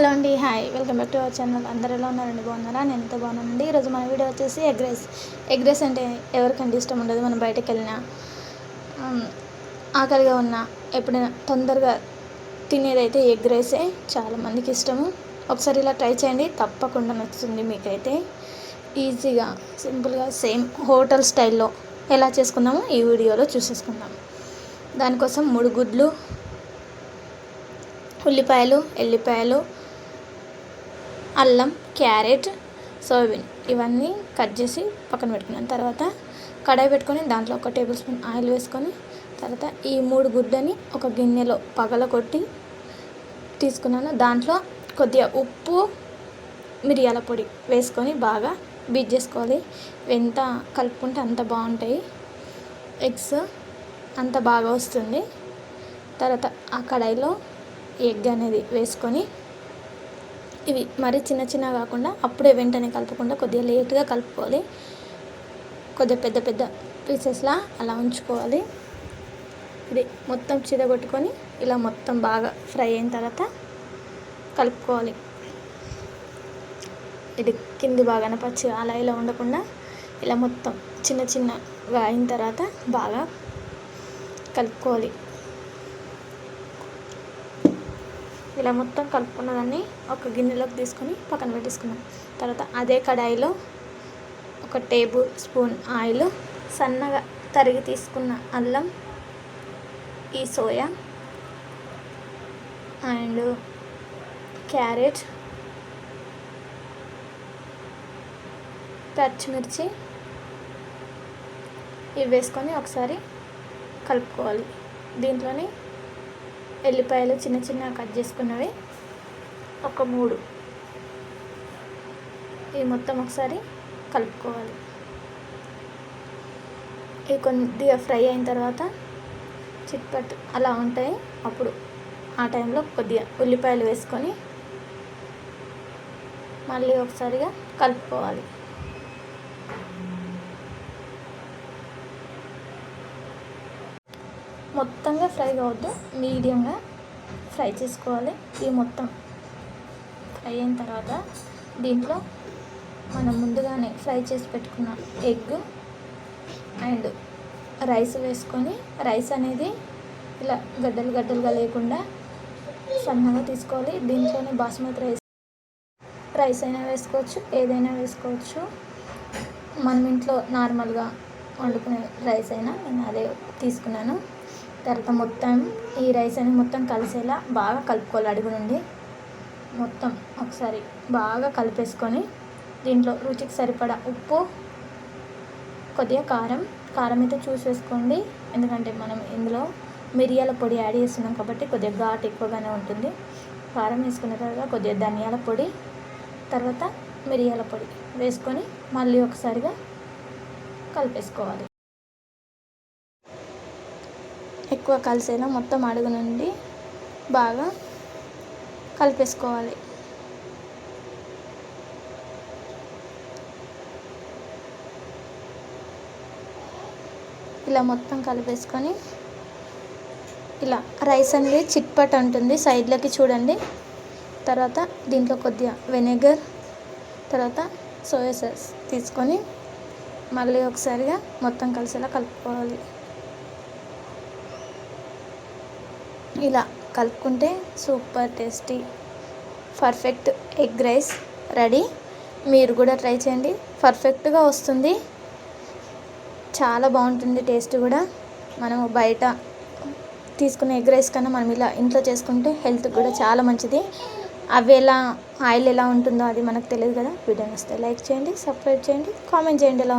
Hello అండి hi. Welcome back to our channel. అందరు ఎలా ఉన్నారండి? బాగున్నారా? నేను ఎంత బాగున్నానండి. ఈరోజు మన వీడియో వచ్చేసి ఎగ్ రైస్. ఎగ్ రైస్ అంటే ఎవరికంటే ఇష్టం ఉండదు మనం బయటకు వెళ్ళినా. ఆకలిగా ఉన్నా ఎప్పుడైనా తొందరగా తినేదైతే ఎగ్ రైసే. చాలామందికి ఇష్టము. ఒకసారి ఇలా ట్రై చేయండి. తప్పకుండా నచ్చుతుంది మీకైతే. ఈజీగా సింపుల్గా సేమ్ హోటల్ స్టైల్లో ఎలా చేసుకుందామో ఈ వీడియోలో చూసేసుకుందాం. దానికోసం మూడు గుడ్లు ఉల్లిపాయలు ఎల్లిపాయలు అల్లం క్యారెట్ సోయాబీన్ ఇవన్నీ కట్ చేసి పక్కన పెట్టుకున్నాను. తర్వాత కడాయి పెట్టుకొని దాంట్లో ఒక టేబుల్ స్పూన్ ఆయిల్ వేసుకొని తర్వాత ఈ మూడు గుడ్లని ఒక గిన్నెలో పగల కొట్టి తీసుకున్నాను. దాంట్లో కొద్దిగా ఉప్పు మిరియాల పొడి వేసుకొని బాగా బీట్ చేసుకోవాలి. ఎంత కలుపుకుంటే అంత బాగుంటాయి. ఎగ్స్ అంత బాగా వస్తుంది. తర్వాత ఆ కడాయిలో ఎగ్ అనేది వేసుకొని ఇవి మరీ చిన్న చిన్న కాకుండా అప్పుడే వెంటనే కలపకుండా కొద్దిగా లేట్గా కలుపుకోవాలి. కొద్దిగా పెద్ద పెద్ద పీసెస్లా అలా ఉంచుకోవాలి. ఇది మొత్తం చిదగొట్టుకొని ఇలా మొత్తం బాగా ఫ్రై అయిన తర్వాత కలుపుకోవాలి. ఇది కింది బాగానే పచ్చి అలా ఇలా ఉండకుండా ఇలా మొత్తం చిన్న చిన్నగా అయిన తర్వాత బాగా కలుపుకోవాలి. ఇలా మొత్తం కలుపుకున్న దాన్ని ఒక గిన్నెలోకి తీసుకొని పక్కన పెట్టేసుకున్నాం. తర్వాత అదే కడాయిలో ఒక టేబుల్ స్పూన్ ఆయిల్ సన్నగా తరిగి తీసుకున్న అల్లం ఈ సోయా అండ్ క్యారెట్ పచ్చిమిర్చి ఇవి వేసుకొని ఒకసారి కలుపుకోవాలి. దీంట్లోనే ఎల్లిపాయలు చిన్న చిన్న కట్ చేసుకున్నవి. ఒక మూడు. ఇవి మొత్తం ఒకసారి కలుపుకోవాలి. ఇవి కొద్దిగా ఫ్రై అయిన తర్వాత చిట్పట్ అలా ఉంటాయి. అప్పుడు ఆ టైంలో కొద్దిగా ఉల్లిపాయలు వేసుకొని మళ్ళీ ఒకసారిగా కలుపుకోవాలి. మొత్తంగా ఫ్రై కావద్దు. మీడియంగా ఫ్రై చేసుకోవాలి. ఇది మొత్తం ఫ్రై అయిన తర్వాత దీంట్లో మనం ముందుగానే ఫ్రై చేసి పెట్టుకున్న ఎగ్ అండ్ రైస్ వేసుకొని రైస్ అనేది ఇలా గడ్డలు గడ్డలుగా లేకుండా సన్నగా తీసుకోవాలి. దీంట్లోనే బాస్మతి రైస్ రైస్ అయినా వేసుకోవచ్చు ఏదైనా వేసుకోవచ్చు. మనం ఇంట్లో నార్మల్గా వండుకునే రైస్ అయినా నేను అదే తీసుకున్నాను. తర్వాత మొత్తం ఈ రైస్ అని మొత్తం కలిసేలా బాగా కలుపుకోవాలి అడుగు నుండి. మొత్తం ఒకసారి బాగా కలిపేసుకొని దీంట్లో రుచికి సరిపడా ఉప్పు కొద్దిగా కారం. కారం అయితే చూసి వేసుకోండి. ఎందుకంటే మనం ఇందులో మిరియాల పొడి యాడ్ చేస్తున్నాం కాబట్టి కొద్దిగా ఘాట్ ఎక్కువగానే ఉంటుంది. కారం వేసుకున్న తర్వాత కొద్దిగా ధనియాల పొడి తర్వాత మిరియాల పొడి వేసుకొని మళ్ళీ ఒకసారిగా కలిపేసుకోవాలి. ఎక్కువ కలిసేలా మొత్తం అడుగు నుండి బాగా కలిపేసుకోవాలి. ఇలా మొత్తం కలిపేసుకొని ఇలా రైస్ అనేది చిట్పట్ ఉంటుంది సైడ్లకి చూడండి. తర్వాత దీంట్లో కొద్దిగా వెనిగర్ తర్వాత సోయా సాస్ తీసుకొని మళ్ళీ ఒకసారిగా మొత్తం కలిసేలా కలుపుకోవాలి. ఇలా కలుపుకుంటే super tasty perfect egg rice ready. మీరు కూడా ట్రై చేయండి. పర్ఫెక్ట్గా వస్తుంది. చాలా బాగుంటుంది టేస్ట్ కూడా. మనము బయట తీసుకునే ఎగ్ రైస్ కన్నా మనం ఇలా ఇంట్లో చేసుకుంటే హెల్త్ కూడా చాలా మంచిది. అవి ఎలా ఆయిల్ ఎలా ఉంటుందో అది మనకు తెలియదు కదా. వీడియో వస్తే లైక్ చేయండి సబ్స్క్రైబ్ చేయండి కామెంట్ చేయండి. ఎలా